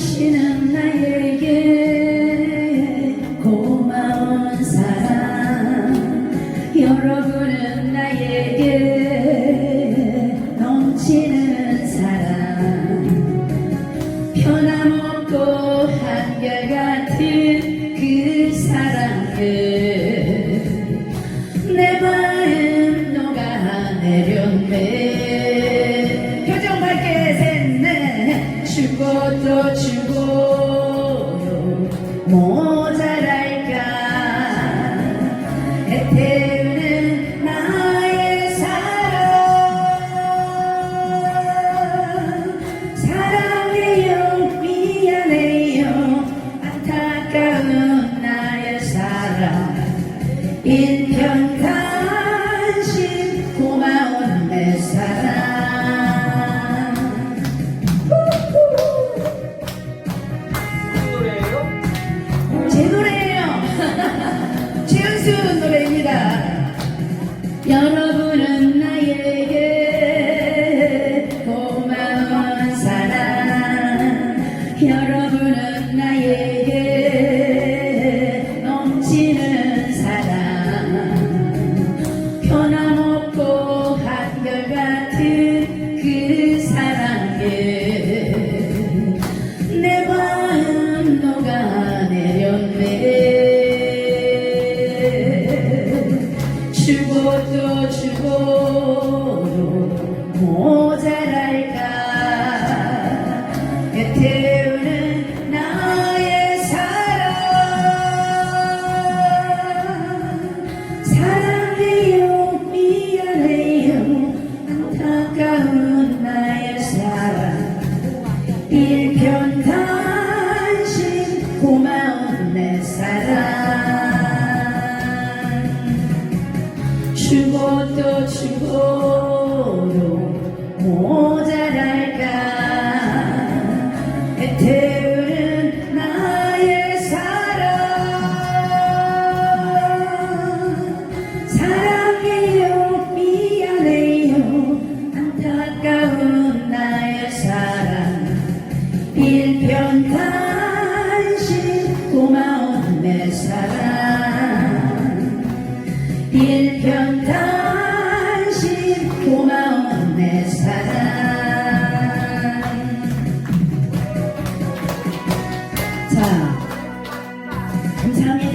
당신은 나에게 고마운 사람. 여러분 주고 또 주고요 모자랄까. 애태우는 나의 사랑. 사랑해요 미안해요. 안타까운 나의 사랑. 일편단 여러분은 나에게 고마운 사랑 여러분은 나에게 넘치는 사랑 변함 모자랄까? 애태우는 나의 사랑. 사랑해요 미안해요. 안타까운 나의 사랑. 일편 자 감사합니다